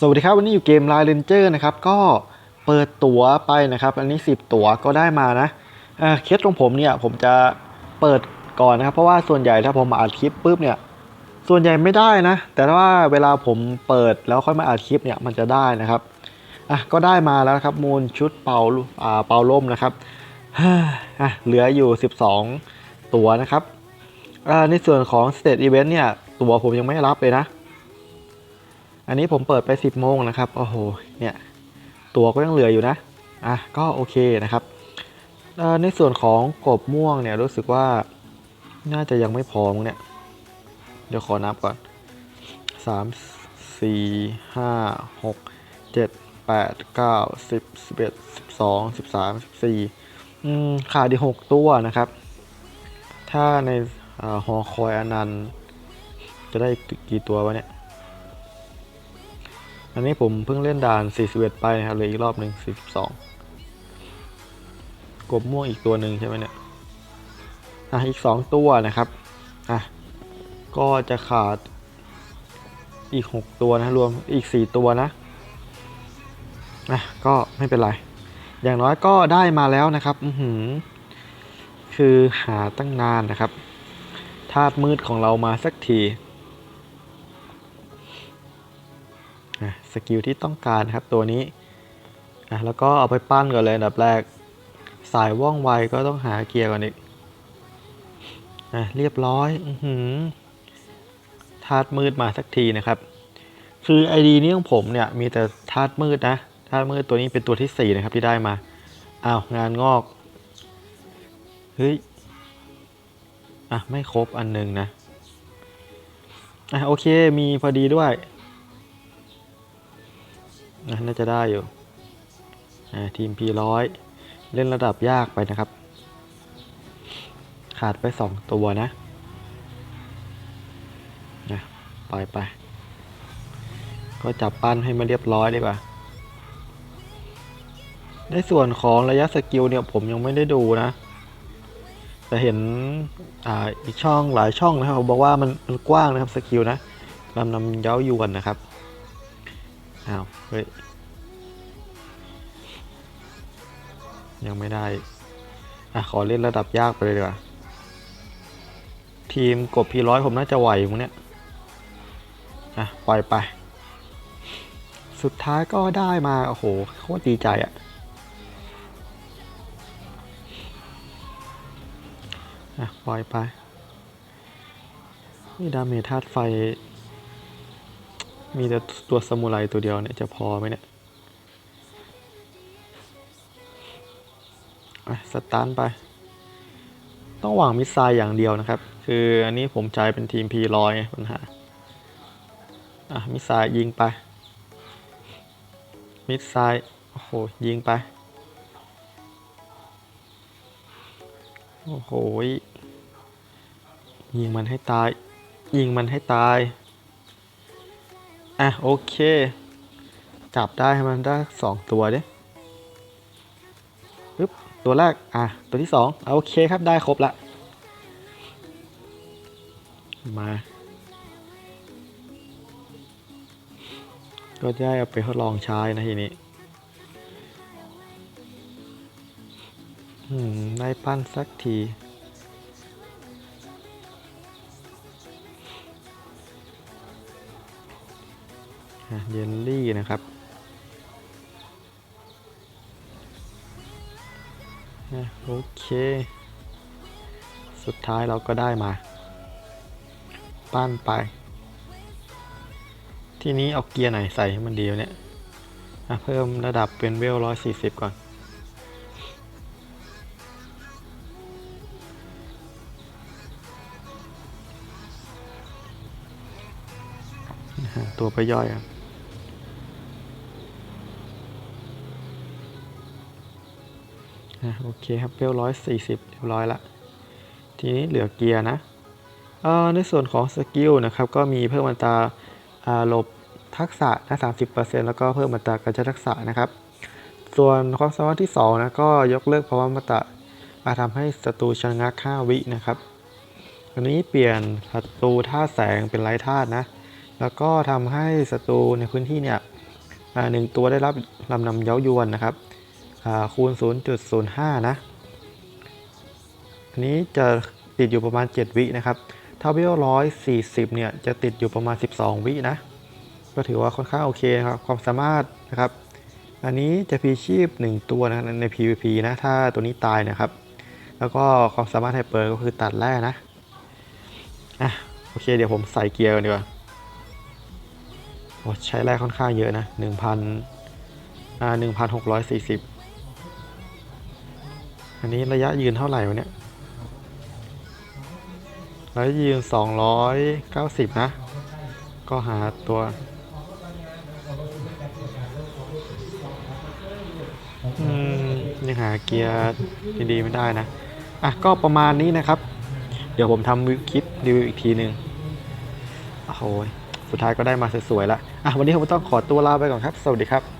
สวัสดีครับวันนี้อยู่เกม Line Ranger นะครับก็เปิดตั๋วไปนะครับ อันนี้ 10 ตั๋วก็ได้มานะเออเคสของผมเนี่ยผมจะเปิดก่อนนะครับ เพราะว่าส่วนใหญ่ถ้าผมมาอัดคลิปปุ๊บเนี่ยส่วนใหญ่ไม่ได้นะ แต่ว่าเวลาผมเปิดแล้วค่อยมาอัดคลิปเนี่ยมันจะได้นะครับอะก็ได้มาแล้วครับมูลชุดเป่าอ่าเป่าล่มนะครับอะเหลืออยู่ 12 ตั๋วนะครับอ่าในส่วนของ State Event เนี่ยตั๋วผมยังไม่รับเลยนะ อันนี้ผมเปิดไป 10โมงนะครับโอ้โหเนี่ยตัวก็ยังเหลืออยู่นะอะก็โอเคนะครับในส่วนของกบม่วงเนี่ยรู้สึกว่าน่าจะยังไม่พอมั้งเนี่ย เดี๋ยวขอนับก่อน 3 4 5 6 7 8 9 10 11 12 13 14อืมขาดอีก6ตัวนะครับ ถ้าในอหอคอยอนันต์จะได้กี่ตัววะเนี่ย อันนี้ผมเพิ่งเล่นด่าน 41 ไปนะครับเลยอีกรอบหนึ่ง42 กบม่วงอีกตัวหนึ่งใช่ไหมเนี่ย อะ อีก 2 ตัวนะครับ อะ ก็จะขาดอีก 6 ตัวนะรวมอีก 4 ตัวนะอะก็ไม่เป็นไร อย่างน้อยก็ได้มาแล้วนะครับอืคือหาตั้งนานนะครับธาตุมืดของเรามาสักที สกิลที่ต้องการนะครับตัวนี้แล้วก็เอาไปปั้นก่อนเลยอันดับแรก สายว่องไวก็ต้องหาเกียร์ก่อนอีกอะเรียบร้อยอือหือธาตุมืดมาสักทีนะครับ คือไอดีนี้ของผมเนี่ยมีแต่ธาตุมืดนะธาตุมืดตัวนี้เป็นตัวที่ 4 นะครับที่ได้มา อ้าวงานงอก เฮ้ย อะ ไม่ครบอันหนึงนะ อะโอเคมีพอดีด้วย น่าจะได้อยู่ทีม P100 เล่นระดับยากไปนะครับ ขาดไป 2 ตัวนะนะปล่อยไป ก็จับปั้นให้มาเรียบร้อยดีกว่าในส่วนของระยะสกิลเนี่ยผมยังไม่ได้ดูนะแต่เห็นอ่าอีกช่องหลายช่องนะครับบอกว่ามันมันกว้างนะครับสกิลนะลำนำเย้ายวนนะครับ อ้าว เฮ้ย ยังไม่ได้ อะ ขอเล่นระดับยากไปเลยดีกว่า ทีมกบพีร้อยผมน่าจะไหวมั้งเนี่ย อะ ปล่อยไป สุดท้ายก็ได้มา โอ้โห โคตรดีใจอะ่ะอะ ปล่อยไป นี่ดาเมจธาตุไฟ มีแต่ตัวสมุไรตัวเดียวเนี่ยจะพอไหมเนี่ยสตาร์ทไป ต้องหวังมิสไซล์อย่างเดียวนะครับ คืออันนี้ผมใช้เป็นทีม P100 ไงปัญหา อะ มิสไซล์ยิงไป มิสไซล์โอ้โห ยิงไป โอ้โห ยิงมันให้ตาย ยิงมันให้ตาย อะโอเค จับได้ให้มันได้สองตัวดิปึ๊บตัวแรกอะตัวที่สองอะโอเคครับได้ครบละมาก็ได้เอาไปทดลองใช้นะทีนี้อืมได้ปั้นสักที เยลลี่นะครับโอเค สุดท้ายเราก็ได้มา ปั้นไป ทีนี้เอาเกียร์ไหนใส่ให้มันดีวะเนี่ยเพิ่มระดับเป็นเวลร้อยสี่สิบก่อน ตัวไปย่อยครับะโอเคครับเวลร้อยสี่สิบเรียบร้อยละทีนี้เหลือเกียร์นะเอ่อในส่วนของสกิลนะครับก็มีเพิ่มอัตราอาหลบทักษะนะสามสิบเปอร์เซ็นต์แล้วก็เพิ่มอัตราการใช้ทักษะนะครับ ส่วนความสามารถที่สองนะก็ยกเลิกภาวะมัตะอาทำให้ศัตรูชะงัก5วินะครับอันนี้เปลี่ยนศัตรูท่าตุแสงเป็นไร้ธาตุนะ แล้วก็ทำให้ศัตรูในพื้นที่เนี่ยหนึ่งตัวได้รับลำนำเย้ายวนนะครับ คูณ 0.05 นะ อันนี้จะติดอยู่ประมาณ 7 วินะครับถ้าเวล140เนี่ยจะติดอยู่ประมาณ 12 วินะ ก็ถือว่าค่อนข้างโอเคนะครับ ความสามารถนะครับ อันนี้จะพีชีพ 1 ตัวนะใน PVP นะ ถ้าตัวนี้ตายนะครับ แล้วก็ความสามารถไฮเปอร์ก็คือตัดแร่นะ อะโอเคเดี๋ยวผมใส่เกียร์กันดีกว่าใช้แร่ค่อนข้างเยอะนะ 1,000อ่า1,640 อันนี้ระยะยืนเท่าไหร่วะเนี่ยระยะยืน 290 นะ ก็หาตัวยังหาเกียร์ดีๆไม่ได้นะ อะ ก็ประมาณนี้นะครับ เดี๋ยวผมทำคลิปรีวิวอีกทีหนึ่งโอ้โห สุดท้ายก็ได้มาสวยๆแล้วอะ วันนี้ผมต้องขอตัวลาไปก่อนครับ สวัสดีครับ